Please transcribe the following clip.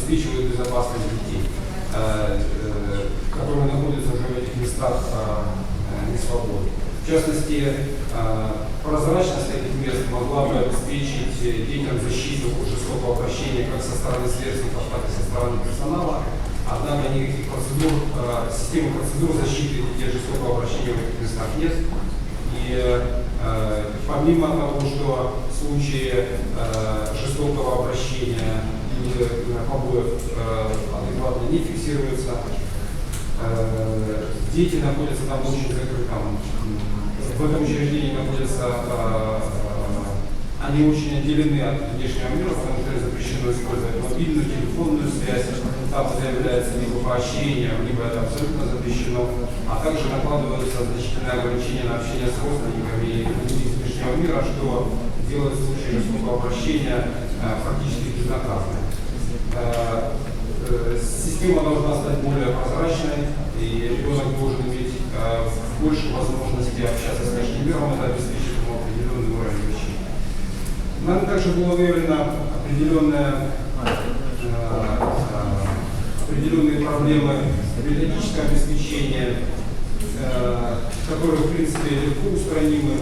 обеспечивают безопасность детей, э, э, которые находятся уже в этих местах э, э, несвободы. В частности, прозрачность этих мест могла бы обеспечить детям защиту от жестокого обращения как со стороны сверстников, так и со стороны персонала. Однако никаких процедур, системы процедур защиты от жестокого обращения в этих местах нет. И помимо того, что в случае жестокого обращения побоев э, адекватно не фиксируется, э, дети находятся там в очень закрытом, м, в этом учреждении находятся, э, они очень отделены от внешнего мира, потому что запрещено использовать мобильную, телефонную связь, там это является либо поощрением, либо это абсолютно запрещено, а также накладываются значительные ограничения на общение с родственниками и людьми из внешнего мира, что делает случай жестокого обращения практически безнаказанным. Система должна стать более прозрачной, и ребенок должен иметь э, больше возможностей общаться с внешним миром, это обеспечит ему определенный уровень защиты. Нами также было выявлено определенное, э, определенные проблемы методического обеспечения, э, которые, в принципе, легко устранимы.